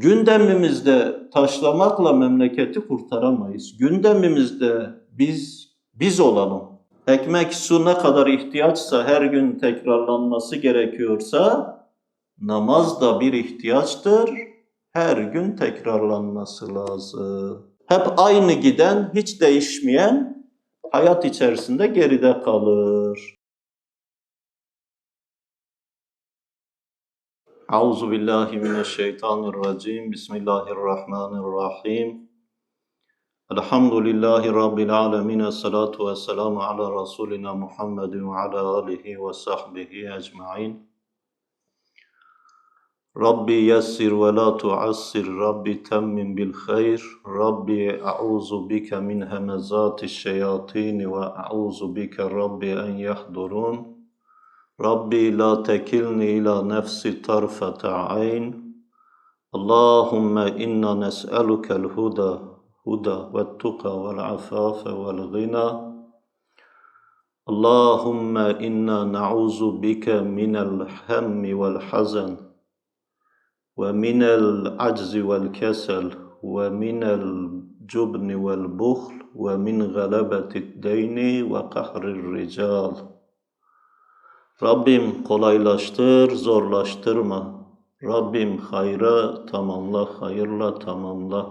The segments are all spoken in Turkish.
gündemimizde taşlamakla memleketi kurtaramayız. Gündemimizde biz biz olalım. Ekmek, su ne kadar ihtiyaçsa her gün tekrarlanması gerekiyorsa namaz da bir ihtiyaçtır. Her gün tekrarlanması lazım. Hep aynı giden, hiç değişmeyen hayat içerisinde geride kalır. Auzu billahi mineşşeytanirracim. Bismillahirrahmanirrahim. Elhamdülillahi Rabbil alemin. Salatu ve selamu ala Resulina Muhammedin ve ala alihi ve sahbihi ecma'in. Rabbi yessir ve la tuassir. Rabbi temmin bil hayr. Rabbi a'uzu bike min hemezati şeyatini ve a'uzu bike Rabbi en yahdurun. ربي لا تكلني إلى نفسي طرفة عين. اللهم إنا نسألك الهدى هدى والتقى والعفاف والغنى. اللهم إنا نعوذ بك من الهم والحزن ومن العجز والكسل ومن الجبن والبخل ومن غلبة الدين وقهر الرجال. Rabbim kolaylaştır, zorlaştırma. Rabbim hayra tamamla, hayırla tamamla.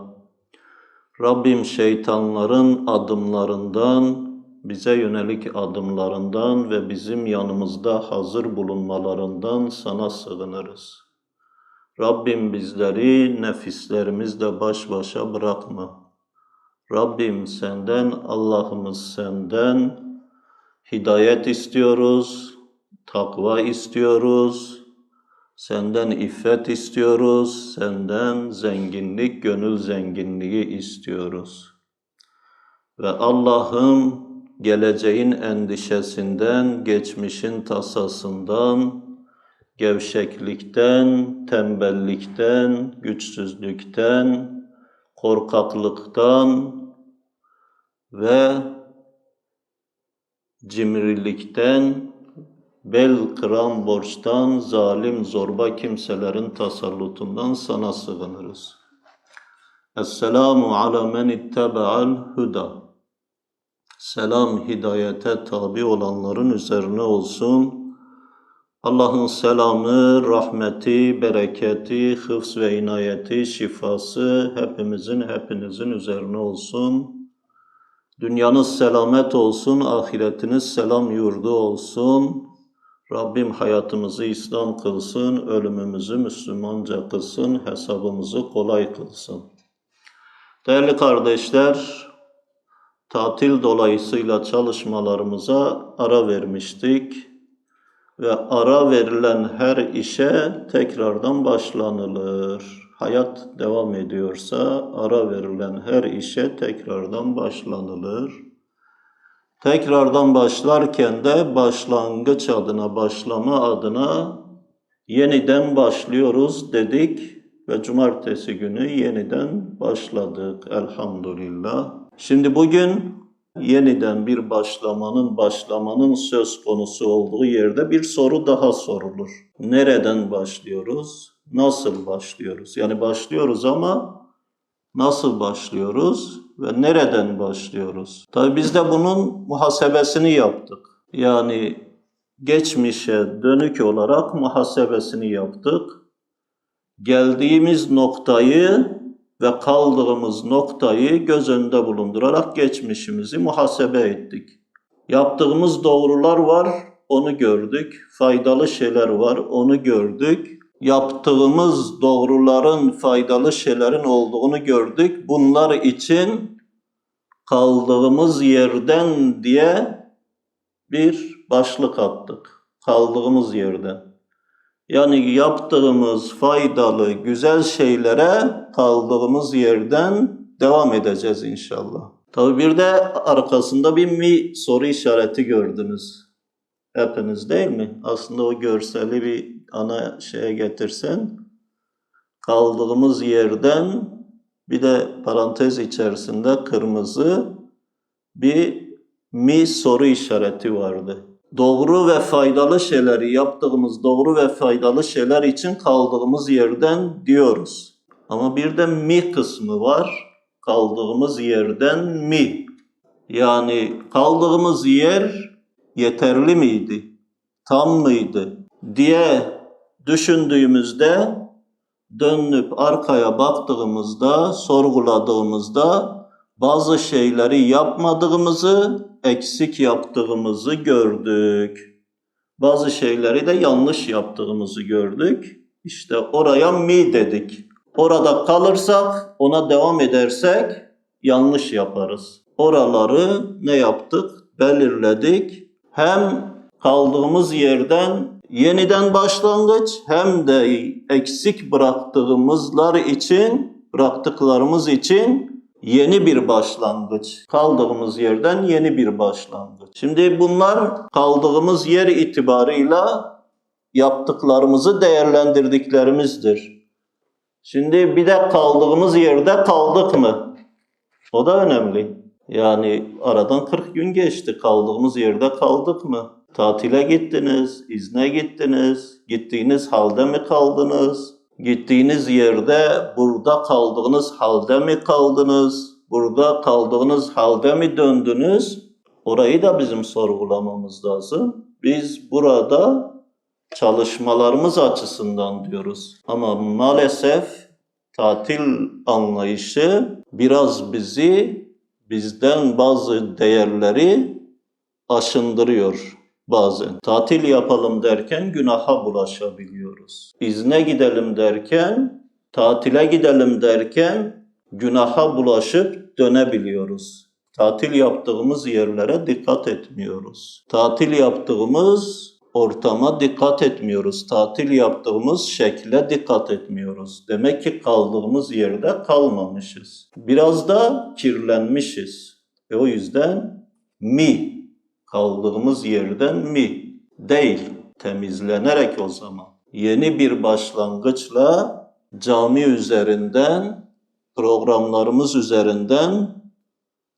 Rabbim şeytanların adımlarından, bize yönelik adımlarından ve bizim yanımızda hazır bulunmalarından sana sığınırız. Rabbim bizleri nefislerimizle baş başa bırakma. Rabbim senden, Allah'ımız senden hidayet istiyoruz, takva istiyoruz, senden iffet istiyoruz, senden zenginlik, gönül zenginliği istiyoruz. Ve Allah'ım geleceğin endişesinden, geçmişin tasasından, gevşeklikten, tembellikten, güçsüzlükten, korkaklıktan ve cimrilikten, bel kıran borçtan, zalim zorba kimselerin tasallutundan sana sığınırız. Esselamu ala men ittaba'al huda. Selam hidayete tabi olanların üzerine olsun. Allah'ın selamı, rahmeti, bereketi, hıfz ve inayeti, şifası hepimizin, hepinizin üzerine olsun. Dünyanız selamet olsun, ahiretiniz selam yurdu olsun. Rabbim hayatımızı İslam kılsın, ölümümüzü Müslümanca kılsın, hesabımızı kolay kılsın. Değerli kardeşler, tatil dolayısıyla çalışmalarımıza ara vermiştik ve ara verilen her işe tekrardan başlanılır. Hayat devam ediyorsa ara verilen her işe tekrardan başlanılır. Tekrardan başlarken de başlangıç adına, başlama adına yeniden başlıyoruz dedik ve cumartesi günü yeniden başladık elhamdülillah. Şimdi bugün yeniden bir başlamanın, başlamanın söz konusu olduğu yerde bir soru daha sorulur. Nereden başlıyoruz? Nasıl başlıyoruz? Yani başlıyoruz ama nasıl başlıyoruz ve nereden başlıyoruz? Tabii biz de bunun muhasebesini yaptık. Yani geçmişe dönük olarak muhasebesini yaptık. Geldiğimiz noktayı ve kaldığımız noktayı göz önünde bulundurarak geçmişimizi muhasebe ettik. Yaptığımız doğrular var, onu gördük. Faydalı şeyler var, onu gördük. Yaptığımız doğruların faydalı şeylerin olduğunu gördük. Bunlar için kaldığımız yerden diye bir başlık attık. Kaldığımız yerden. Yani yaptığımız faydalı, güzel şeylere kaldığımız yerden devam edeceğiz inşallah. Tabi bir de arkasında bir mi soru işareti gördünüz. Hepiniz değil mi? Aslında o görseli bir ana şeye getirsen kaldığımız yerden bir de parantez içerisinde kırmızı bir mi soru işareti vardı doğru ve faydalı şeyleri yaptığımız doğru ve faydalı şeyler için kaldığımız yerden diyoruz. Ama bir de mi kısmı var. Kaldığımız yerden mi. Yani kaldığımız yer yeterli miydi? Tam mıydı? diye düşündüğümüzde dönüp arkaya baktığımızda, sorguladığımızda bazı şeyleri yapmadığımızı, eksik yaptığımızı gördük. Bazı şeyleri de yanlış yaptığımızı gördük. İşte oraya mi dedik. Orada kalırsak, ona devam edersek yanlış yaparız. Oraları ne yaptık? Belirledik. Hem kaldığımız yerden yeniden başlangıç hem de eksik bıraktığımızlar için, bıraktıklarımız için yeni bir başlangıç. Kaldığımız yerden yeni bir başlangıç. Şimdi bunlar kaldığımız yer itibarıyla yaptıklarımızı değerlendirdiklerimizdir. Şimdi bir de kaldığımız yerde kaldık mı? O da önemli. Yani aradan 40 gün geçti. Kaldığımız yerde kaldık mı? Tatile gittiniz, izne gittiniz. Gittiğiniz halde mi kaldınız? Gittiğiniz yerde burada kaldığınız halde mi kaldınız? Burada kaldığınız halde mi döndünüz? Orayı da bizim sorgulamamız lazım. Biz burada çalışmalarımız açısından diyoruz. Ama maalesef tatil anlayışı biraz bizi bizden bazı değerleri aşındırıyor bazen. Tatil yapalım derken günaha bulaşabiliyoruz. İzne gidelim derken, tatile gidelim derken günaha bulaşıp dönebiliyoruz. Tatil yaptığımız yerlere dikkat etmiyoruz. Tatil yaptığımız ortama dikkat etmiyoruz. Tatil yaptığımız şekle dikkat etmiyoruz. Demek ki kaldığımız yerde kalmamışız. Biraz da kirlenmişiz. E o yüzden mi kaldığımız yerden mi değil temizlenerek o zaman yeni bir başlangıçla cami üzerinden programlarımız üzerinden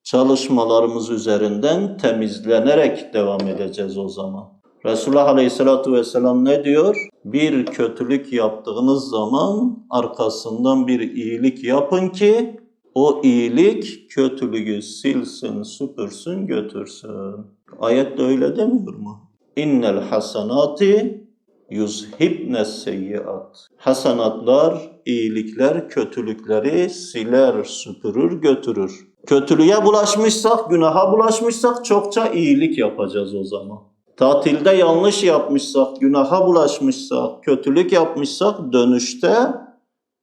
çalışmalarımız üzerinden temizlenerek devam edeceğiz o zaman. Resulullah Aleyhisselatü Vesselam ne diyor? Bir kötülük yaptığınız zaman arkasından bir iyilik yapın ki o iyilik kötülüğü silsin, süpürsün, götürsün. Ayet de öyle demiyor mu? İnnel hasanati yuzhibne seyyiat. Hasanatlar, iyilikler, kötülükleri siler, süpürür, götürür. Kötülüğe bulaşmışsak, günaha bulaşmışsak çokça iyilik yapacağız o zaman. Tatilde yanlış yapmışsak, günaha bulaşmışsak, kötülük yapmışsak dönüşte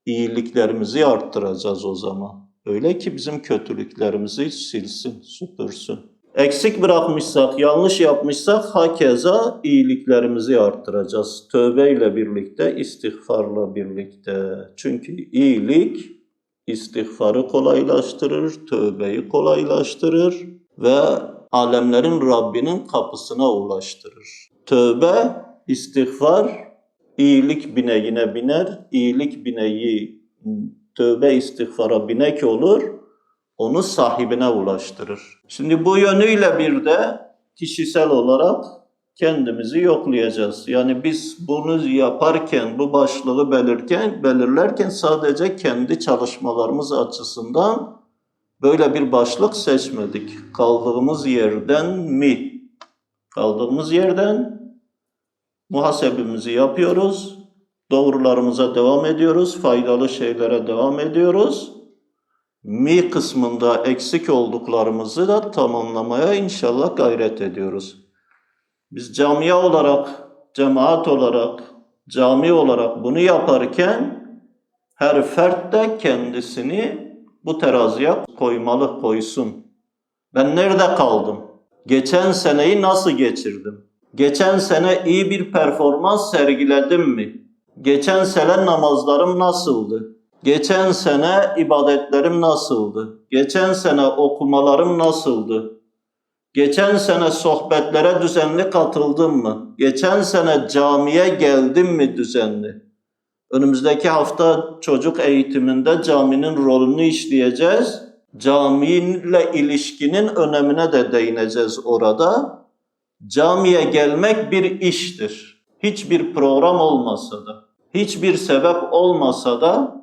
iyiliklerimizi arttıracağız o zaman. Öyle ki bizim kötülüklerimizi silsin, süpürsün. Eksik bırakmışsak, yanlış yapmışsak hakeza iyiliklerimizi arttıracağız. Tövbeyle birlikte, istiğfarla birlikte. Çünkü iyilik istiğfarı kolaylaştırır, tövbeyi kolaylaştırır ve alemlerin Rabbinin kapısına ulaştırır. Tövbe, istiğfar, iyilik bineğine biner, iyilik bineği tövbe istiğfara binek olur, onu sahibine ulaştırır. Şimdi bu yönüyle bir de kişisel olarak kendimizi yoklayacağız. Yani biz bunu yaparken, bu başlığı belirken, belirlerken sadece kendi çalışmalarımız açısından böyle bir başlık seçmedik. Kaldığımız yerden mi? Kaldığımız yerden muhasebemizi yapıyoruz. Doğrularımıza devam ediyoruz. Faydalı şeylere devam ediyoruz. Mi kısmında eksik olduklarımızı da tamamlamaya inşallah gayret ediyoruz. Biz camia olarak, cemaat olarak, cami olarak bunu yaparken her fert de kendisini bu teraziye koymalı, koysun. Ben nerede kaldım? Geçen seneyi nasıl geçirdim? Geçen sene iyi bir performans sergiledim mi? Geçen sene namazlarım nasıldı? Geçen sene ibadetlerim nasıldı? Geçen sene okumalarım nasıldı? Geçen sene sohbetlere düzenli katıldım mı? Geçen sene camiye geldim mi düzenli? Önümüzdeki hafta çocuk eğitiminde caminin rolünü işleyeceğiz. Camiyle ilişkinin önemine de değineceğiz orada. Camiye gelmek bir iştir. Hiçbir program olmasa da, hiçbir sebep olmasa da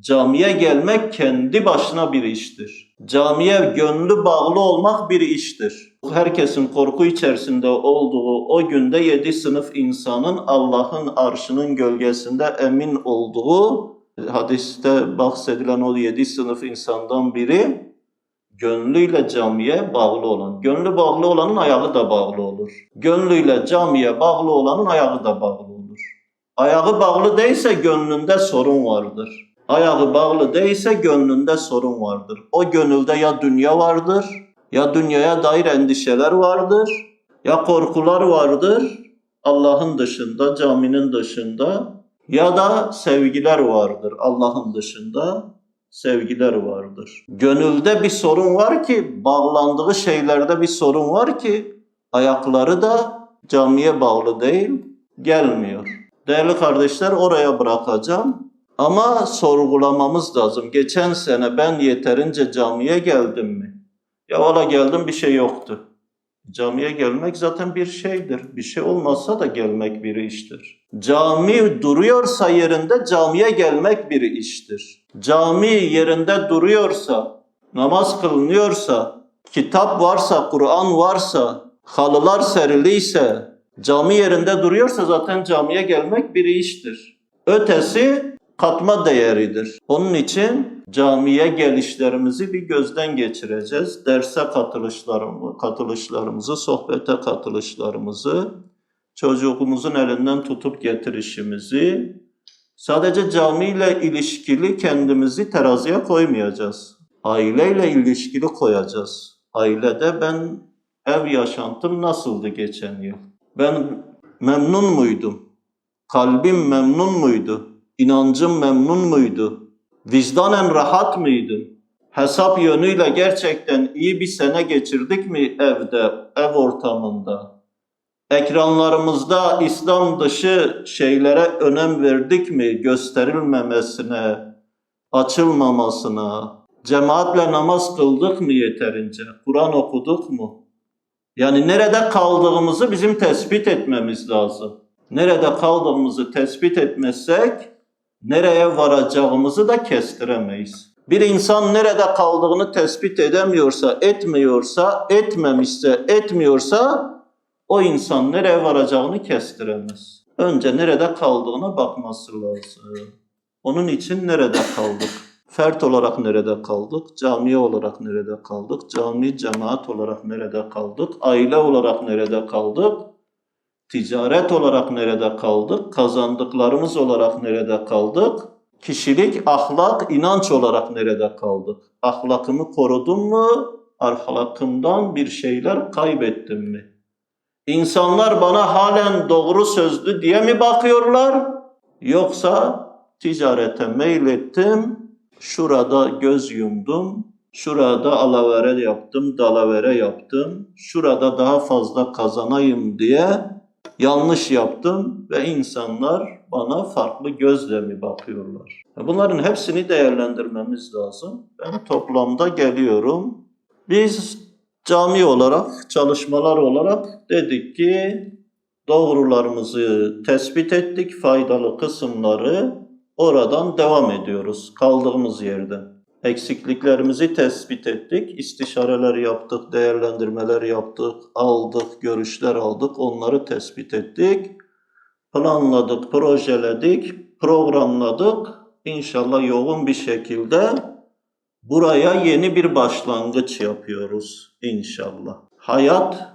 Camiye gelmek kendi başına bir iştir. Camiye gönlü bağlı olmak bir iştir. Herkesin korku içerisinde olduğu o günde yedi sınıf insanın Allah'ın arşının gölgesinde emin olduğu hadiste bahsedilen o yedi sınıf insandan biri gönlüyle camiye bağlı olan. Gönlü bağlı olanın ayağı da bağlı olur. Gönlüyle camiye bağlı olanın ayağı da bağlı olur. Ayağı bağlı değilse gönlünde sorun vardır. Ayağı bağlı değilse gönlünde sorun vardır. O gönülde ya dünya vardır, ya dünyaya dair endişeler vardır, ya korkular vardır Allah'ın dışında, caminin dışında ya da sevgiler vardır Allah'ın dışında sevgiler vardır. Gönülde bir sorun var ki, bağlandığı şeylerde bir sorun var ki ayakları da camiye bağlı değil, gelmiyor. Değerli kardeşler oraya bırakacağım. Ama sorgulamamız lazım. Geçen sene ben yeterince camiye geldim mi? Ya valla geldim bir şey yoktu. Camiye gelmek zaten bir şeydir. Bir şey olmazsa da gelmek bir iştir. Cami duruyorsa yerinde camiye gelmek bir iştir. Cami yerinde duruyorsa, namaz kılınıyorsa, kitap varsa, Kur'an varsa, halılar seriliyse, cami yerinde duruyorsa zaten camiye gelmek bir iştir. Ötesi katma değeridir. Onun için camiye gelişlerimizi bir gözden geçireceğiz. Derse katılışlarımı, katılışlarımızı, sohbete katılışlarımızı, çocuğumuzun elinden tutup getirişimizi, sadece camiyle ilişkili kendimizi teraziye koymayacağız. Aileyle ilişkili koyacağız. Ailede ben ev yaşantım nasıldı geçen yıl? Ben memnun muydum? Kalbim memnun muydu? İnancım memnun muydu? Vicdanen rahat mıydım? Hesap yönüyle gerçekten iyi bir sene geçirdik mi evde, ev ortamında? Ekranlarımızda İslam dışı şeylere önem verdik mi? Gösterilmemesine, açılmamasına. Cemaatle namaz kıldık mı yeterince? Kur'an okuduk mu? Yani nerede kaldığımızı bizim tespit etmemiz lazım. Nerede kaldığımızı tespit etmezsek nereye varacağımızı da kestiremeyiz. Bir insan nerede kaldığını tespit edemiyorsa, etmiyorsa, etmemişse, etmiyorsa o insan nereye varacağını kestiremez. Önce nerede kaldığına bakması lazım. Onun için nerede kaldık? Fert olarak nerede kaldık? Cami olarak nerede kaldık? Cami cemaat olarak nerede kaldık? Aile olarak nerede kaldık? Ticaret olarak nerede kaldık? Kazandıklarımız olarak nerede kaldık? Kişilik, ahlak, inanç olarak nerede kaldık? Ahlakımı korudum mu? Ahlakımdan bir şeyler kaybettim mi? İnsanlar bana halen doğru sözlü diye mi bakıyorlar? Yoksa ticarete meylettim, şurada göz yumdum, şurada alavere yaptım, dalavere yaptım, şurada daha fazla kazanayım diye yanlış yaptım ve insanlar bana farklı gözle mi bakıyorlar? Bunların hepsini değerlendirmemiz lazım. Ben toplamda geliyorum. Biz cami olarak, çalışmalar olarak dedik ki doğrularımızı tespit ettik, faydalı kısımları oradan devam ediyoruz kaldığımız yerden. Eksikliklerimizi tespit ettik, istişareler yaptık, değerlendirmeler yaptık, aldık, görüşler aldık, onları tespit ettik. Planladık, projeledik, programladık. İnşallah yoğun bir şekilde buraya yeni bir başlangıç yapıyoruz inşallah. Hayat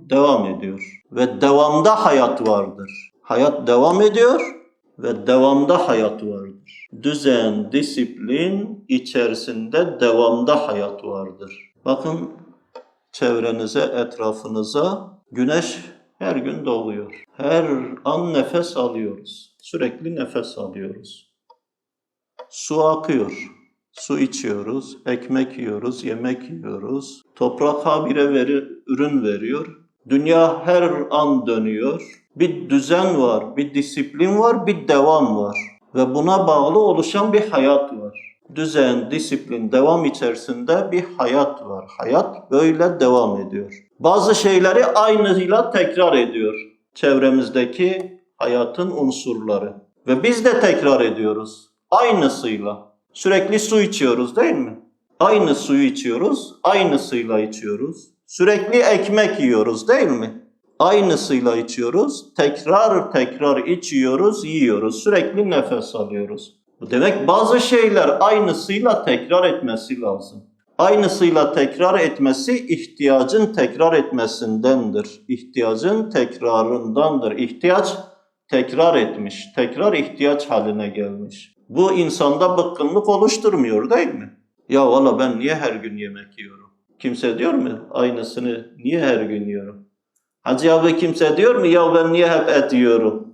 devam ediyor ve devamda hayat vardır. Hayat devam ediyor ve devamda hayat vardır. Düzen, disiplin içerisinde devamda hayat vardır. Bakın çevrenize, etrafınıza güneş her gün doğuyor. Her an nefes alıyoruz. Sürekli nefes alıyoruz. Su akıyor. Su içiyoruz, ekmek yiyoruz, yemek yiyoruz. Toprak habire veri, ürün veriyor. Dünya her an dönüyor. Bir düzen var, bir disiplin var, bir devam var. Ve buna bağlı oluşan bir hayat var. Düzen, disiplin, devam içerisinde bir hayat var. Hayat böyle devam ediyor. Bazı şeyleri aynıyla tekrar ediyor. Çevremizdeki hayatın unsurları. Ve biz de tekrar ediyoruz. Aynısıyla. Sürekli su içiyoruz değil mi? Aynı suyu içiyoruz, aynısıyla içiyoruz. Sürekli ekmek yiyoruz değil mi? Aynısıyla içiyoruz, tekrar tekrar içiyoruz, yiyoruz. Sürekli nefes alıyoruz. Bu demek bazı şeyler aynısıyla tekrar etmesi lazım. Aynısıyla tekrar etmesi ihtiyacın tekrar etmesindendir. İhtiyacın tekrarındandır. İhtiyaç tekrar etmiş, tekrar ihtiyaç haline gelmiş. Bu insanda bıkkınlık oluşturmuyor değil mi? Ya valla ben niye her gün yemek yiyorum? Kimse diyor mu aynısını niye her gün yiyorum? Hacı abi kimse diyor mu ya ben niye hep et yiyorum?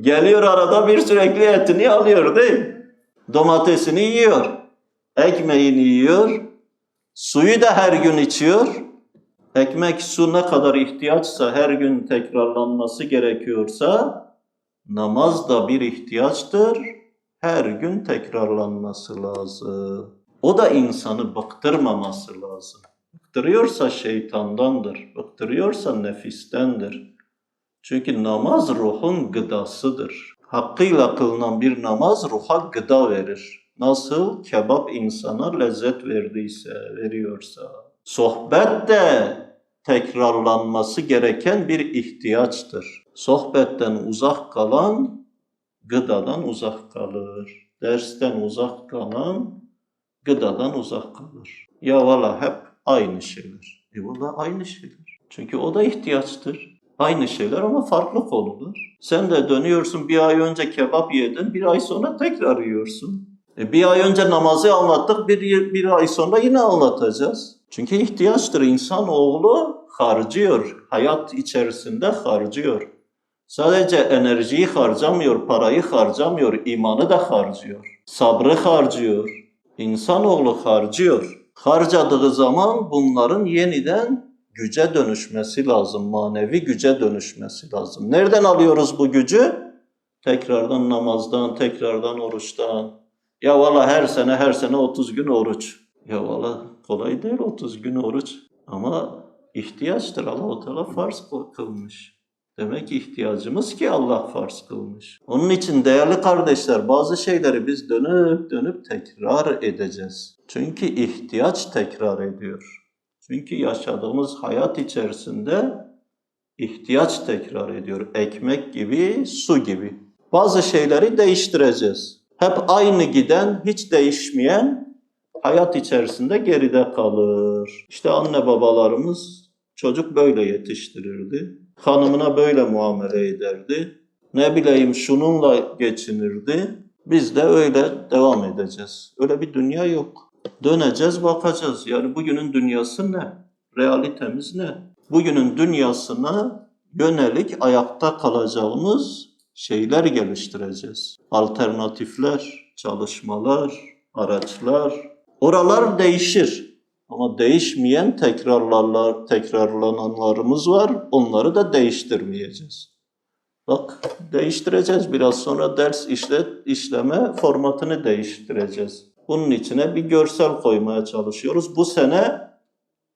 Geliyor arada bir sürekli etini alıyor değil mi? Domatesini yiyor, ekmeğini yiyor, suyu da her gün içiyor. Ekmek, su ne kadar ihtiyaçsa, her gün tekrarlanması gerekiyorsa, namaz da bir ihtiyaçtır. Her gün tekrarlanması lazım. O da insanı bıktırmaması lazım. Bıktırıyorsa şeytandandır, bıktırıyorsa nefistendir. Çünkü namaz ruhun gıdasıdır. Hakkıyla kılınan bir namaz ruha gıda verir. Nasıl kebap insana lezzet verdiyse, veriyorsa. Sohbet de tekrarlanması gereken bir ihtiyaçtır. Sohbetten uzak kalan gıdadan uzak kalır. Dersten uzak kalan gıdadan uzak kalır. Ya valla hep aynı şeyler. E valla aynı şeyler. Çünkü o da ihtiyaçtır. Aynı şeyler ama farklı konular. Sen de dönüyorsun bir ay önce kebap yedin, bir ay sonra tekrar yiyorsun. E bir ay önce namazı anlattık, bir, bir ay sonra yine anlatacağız. Çünkü ihtiyaçtır. İnsanoğlu harcıyor. Hayat içerisinde harcıyor. Sadece enerjiyi harcamıyor, parayı harcamıyor, imanı da harcıyor. Sabrı harcıyor. İnsanoğlu harcıyor. Harcadığı zaman bunların yeniden güce dönüşmesi lazım. Manevi güce dönüşmesi lazım. Nereden alıyoruz bu gücü? Tekrardan namazdan, tekrardan oruçtan. Ya valla her sene her sene 30 gün oruç. Ya valla kolay değil 30 gün oruç. Ama ihtiyaçtır. Allah-u Teala farz kılmış. Demek ihtiyacımız ki Allah farz kılmış. Onun için değerli kardeşler bazı şeyleri biz dönüp dönüp tekrar edeceğiz. Çünkü ihtiyaç tekrar ediyor. Çünkü yaşadığımız hayat içerisinde ihtiyaç tekrar ediyor. Ekmek gibi, su gibi. Bazı şeyleri değiştireceğiz. Hep aynı giden, hiç değişmeyen hayat içerisinde geride kalır. İşte anne babalarımız çocuk böyle yetiştirirdi. Hanımına böyle muamele ederdi. Ne bileyim şununla geçinirdi. Biz de öyle devam edeceğiz. Öyle bir dünya yok. Döneceğiz bakacağız. Yani bugünün dünyası ne? Realitemiz ne? Bugünün dünyasına yönelik ayakta kalacağımız şeyler geliştireceğiz. Alternatifler, çalışmalar, araçlar. Oralar değişir. Ama değişmeyen tekrarlarlar, tekrarlananlarımız var. Onları da değiştirmeyeceğiz. Bak değiştireceğiz biraz sonra ders işlet, işleme formatını değiştireceğiz. Bunun içine bir görsel koymaya çalışıyoruz. Bu sene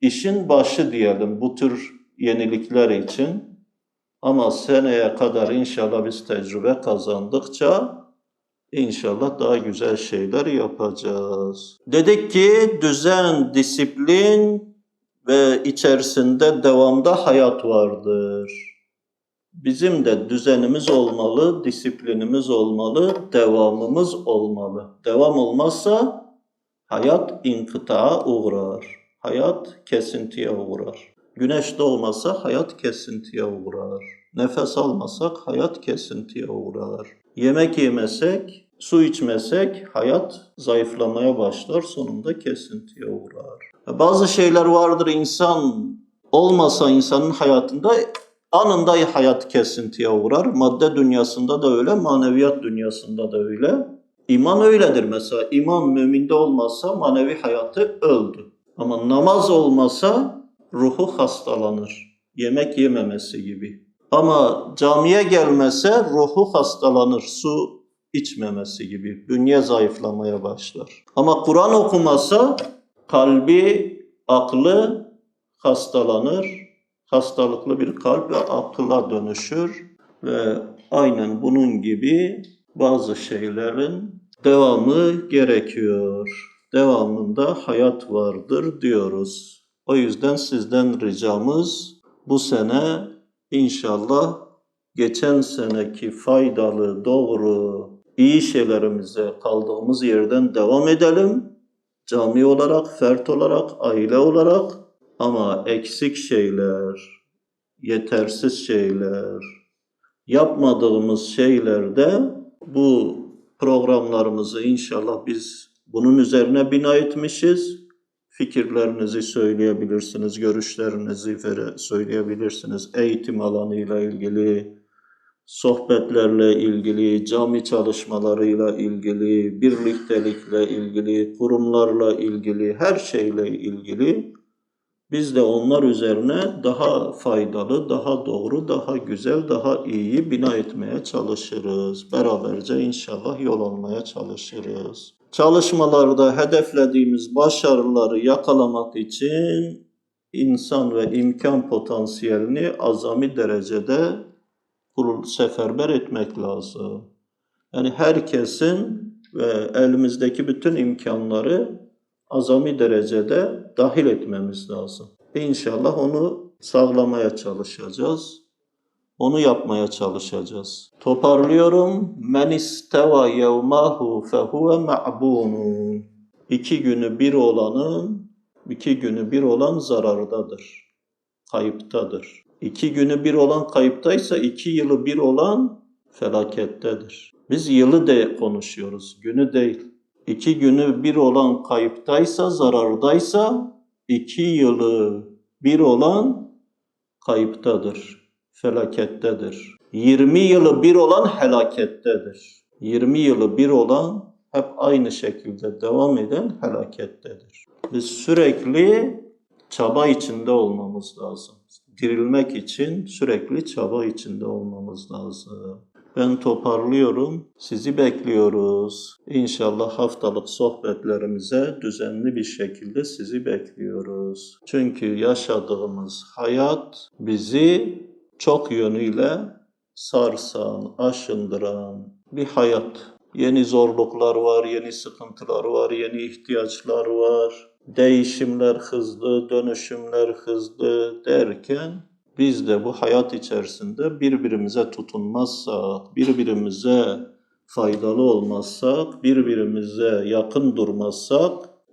işin başı diyelim bu tür yenilikler için. Ama seneye kadar inşallah biz tecrübe kazandıkça İnşallah daha güzel şeyler yapacağız. Dedik ki düzen, disiplin ve içerisinde devamda hayat vardır. Bizim de düzenimiz olmalı, disiplinimiz olmalı, devamımız olmalı. Devam olmazsa hayat inkıtaa uğrar. Hayat kesintiye uğrar. Güneş doğmasa hayat kesintiye uğrar. Nefes almasak hayat kesintiye uğrar. Yemek yemesek, su içmesek hayat zayıflamaya başlar, sonunda kesintiye uğrar. Bazı şeyler vardır insan olmasa insanın hayatında anında hayat kesintiye uğrar. Madde dünyasında da öyle, maneviyat dünyasında da öyle. İman öyledir mesela. İman müminde olmazsa manevi hayatı öldü. Ama namaz olmasa ruhu hastalanır. Yemek yememesi gibi. Ama camiye gelmese ruhu hastalanır. Su içmemesi gibi. Bünye zayıflamaya başlar. Ama Kur'an okumasa kalbi, aklı hastalanır. Hastalıklı bir kalp ve akılla dönüşür. Ve aynen bunun gibi bazı şeylerin devamı gerekiyor. Devamında hayat vardır diyoruz. O yüzden sizden ricamız bu sene inşallah geçen seneki faydalı, doğru, iyi şeylerimize kaldığımız yerden devam edelim. Cami olarak, fert olarak, aile olarak ama eksik şeyler, yetersiz şeyler, yapmadığımız şeylerde bu programlarımızı inşallah biz bunun üzerine bina etmişiz. Fikirlerinizi söyleyebilirsiniz, görüşlerinizi söyleyebilirsiniz. Eğitim alanıyla ilgili, sohbetlerle ilgili, cami çalışmalarıyla ilgili, birliktelikle ilgili, kurumlarla ilgili, her şeyle ilgili biz de onlar üzerine daha faydalı, daha doğru, daha güzel, daha iyi bina etmeye çalışırız. Beraberce inşallah yol almaya çalışırız. Çalışmalarda hedeflediğimiz başarıları yakalamak için insan ve imkan potansiyelini azami derecede kurul seferber etmek lazım. Yani herkesin ve elimizdeki bütün imkanları azami derecede dahil etmemiz lazım. İnşallah onu sağlamaya çalışacağız. Onu yapmaya çalışacağız. Toparlıyorum. Men isteva yevmahu fehuve ma'bunun. İki günü bir olanın, iki günü bir olan zarardadır. Kayıptadır. İki günü bir olan kayıptaysa iki yılı bir olan felakettedir. Biz yılı de konuşuyoruz, günü değil. İki günü bir olan kayıptaysa, zarardaysa, iki yılı bir olan kayıptadır, felakettedir. 20 yılı bir olan helakettedir. 20 yılı bir olan hep aynı şekilde devam eden helakettedir. Biz sürekli çaba içinde olmamız lazım. Dirilmek için sürekli çaba içinde olmamız lazım. Ben toparlıyorum. Sizi bekliyoruz. İnşallah haftalık sohbetlerimize düzenli bir şekilde sizi bekliyoruz. Çünkü yaşadığımız hayat bizi çok yönüyle sarsan, aşındıran bir hayat. Yeni zorluklar var, yeni sıkıntılar var, yeni ihtiyaçlar var. Değişimler hızlı, dönüşümler hızlı derken biz de bu hayat içerisinde birbirimize tutunmazsak, birbirimize faydalı olmazsak, birbirimize yakın durmazsak,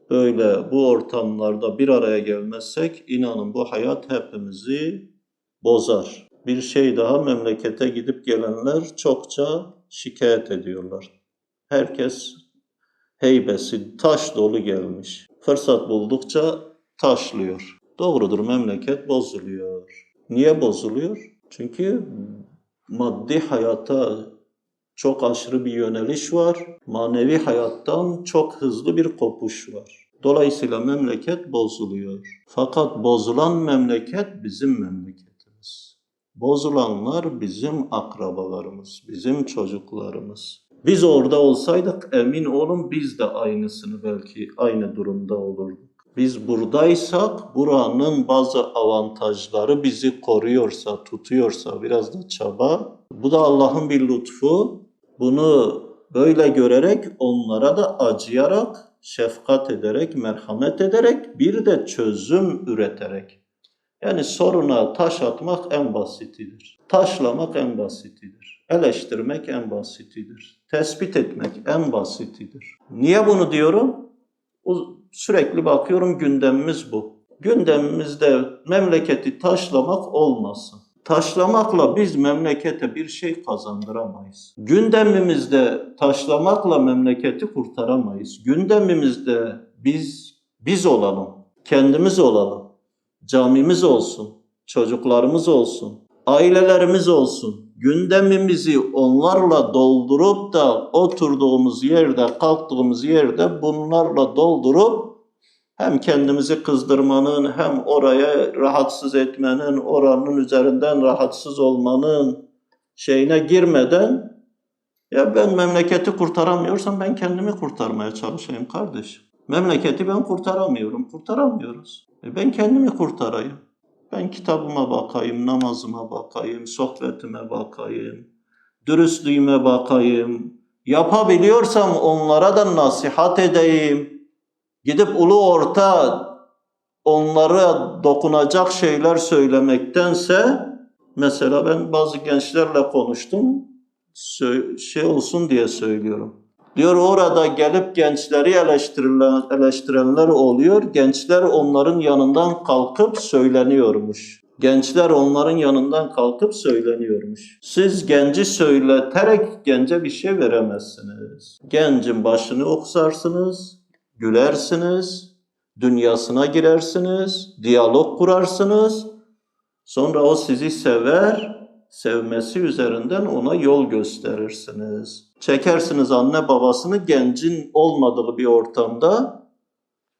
böyle bu ortamlarda bir araya gelmezsek inanın bu hayat hepimizi bozar. Bir şey daha memlekete gidip gelenler çokça şikayet ediyorlar. Herkes heybesi taş dolu gelmiş. Fırsat buldukça taşlıyor. Doğrudur memleket bozuluyor. Niye bozuluyor? Çünkü maddi hayata çok aşırı bir yöneliş var. Manevi hayattan çok hızlı bir kopuş var. Dolayısıyla memleket bozuluyor. Fakat bozulan memleket bizim memleketimiz. Bozulanlar bizim akrabalarımız, bizim çocuklarımız. Biz orada olsaydık emin olun biz de aynısını belki aynı durumda olurduk. Biz buradaysak buranın bazı avantajları bizi koruyorsa, tutuyorsa biraz da çaba. Bu da Allah'ın bir lütfu. Bunu böyle görerek onlara da acıyarak, şefkat ederek, merhamet ederek bir de çözüm üreterek. Yani soruna taş atmak en basitidir. Taşlamak en basitidir. Eleştirmek en basitidir. Tespit etmek en basitidir. Niye bunu diyorum? Sürekli bakıyorum gündemimiz bu. Gündemimizde memleketi taşlamak olmasın. Taşlamakla biz memlekete bir şey kazandıramayız. Gündemimizde taşlamakla memleketi kurtaramayız. Gündemimizde biz biz olalım, kendimiz olalım. Camimiz olsun, çocuklarımız olsun, ailelerimiz olsun. Gündemimizi onlarla doldurup da oturduğumuz yerde, kalktığımız yerde bunlarla doldurup hem kendimizi kızdırmanın hem oraya rahatsız etmenin, oranın üzerinden rahatsız olmanın şeyine girmeden ya ben memleketi kurtaramıyorsam ben kendimi kurtarmaya çalışayım kardeşim. Memleketi ben kurtaramıyorum, kurtaramıyoruz. E ben kendimi kurtarayım. Ben kitabıma bakayım, namazıma bakayım, sohbetime bakayım, dürüstlüğüme bakayım, Yapabiliyorsam onlara da nasihat edeyim. Gidip ulu orta onlara dokunacak şeyler söylemektense mesela ben bazı gençlerle konuştum. Şey olsun diye söylüyorum. Diyor orada gelip gençleri eleştirilen, eleştirenler oluyor. Gençler onların yanından kalkıp söyleniyormuş. Gençler onların yanından kalkıp söyleniyormuş. Siz genci söyleterek gence bir şey veremezsiniz. Gencin başını oksarsınız, gülersiniz, dünyasına girersiniz, diyalog kurarsınız. Sonra o sizi sever, sevmesi üzerinden ona yol gösterirsiniz. Çekersiniz anne babasını gencin olmadığı bir ortamda.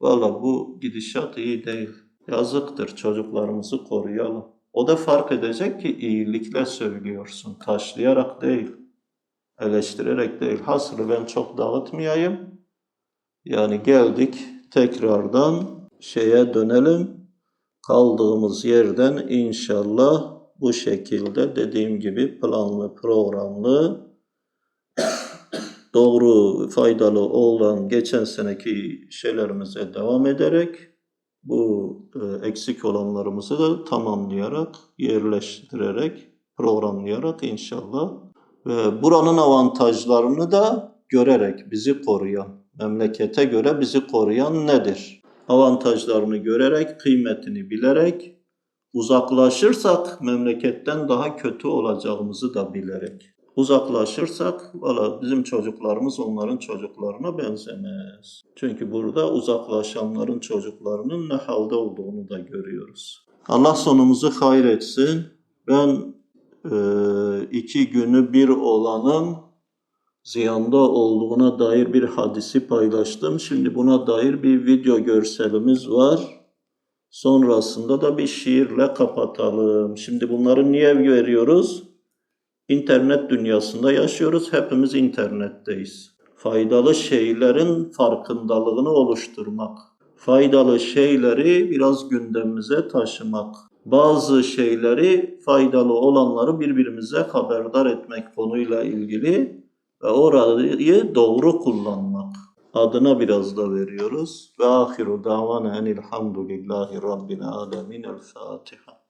Valla bu gidişat iyi değil. Yazıktır çocuklarımızı koruyalım. O da fark edecek ki iyilikle söylüyorsun. Taşlayarak değil. Eleştirerek değil. Hasılı ben çok dağıtmayayım. Yani geldik tekrardan şeye dönelim. Kaldığımız yerden inşallah bu şekilde dediğim gibi planlı, programlı, doğru, faydalı olan geçen seneki şeylerimize devam ederek bu e, eksik olanlarımızı da tamamlayarak, yerleştirerek, programlayarak inşallah ve buranın avantajlarını da görerek bizi koruyan, memlekete göre bizi koruyan nedir? Avantajlarını görerek, kıymetini bilerek, uzaklaşırsak memleketten daha kötü olacağımızı da bilerek. Uzaklaşırsak valla bizim çocuklarımız onların çocuklarına benzemez. Çünkü burada uzaklaşanların çocuklarının ne halde olduğunu da görüyoruz. Allah sonumuzu hayır etsin. Ben e, iki günü bir olanın ziyanda olduğuna dair bir hadisi paylaştım. Şimdi buna dair bir video görselimiz var. Sonrasında da bir şiirle kapatalım. Şimdi bunları niye veriyoruz? İnternet dünyasında yaşıyoruz. Hepimiz internetteyiz. Faydalı şeylerin farkındalığını oluşturmak. Faydalı şeyleri biraz gündemimize taşımak. Bazı şeyleri faydalı olanları birbirimize haberdar etmek konuyla ilgili ve orayı doğru kullanmak adına biraz da veriyoruz. Ve ahiru davana enilhamdülillahi rabbil alemin. El Fatiha.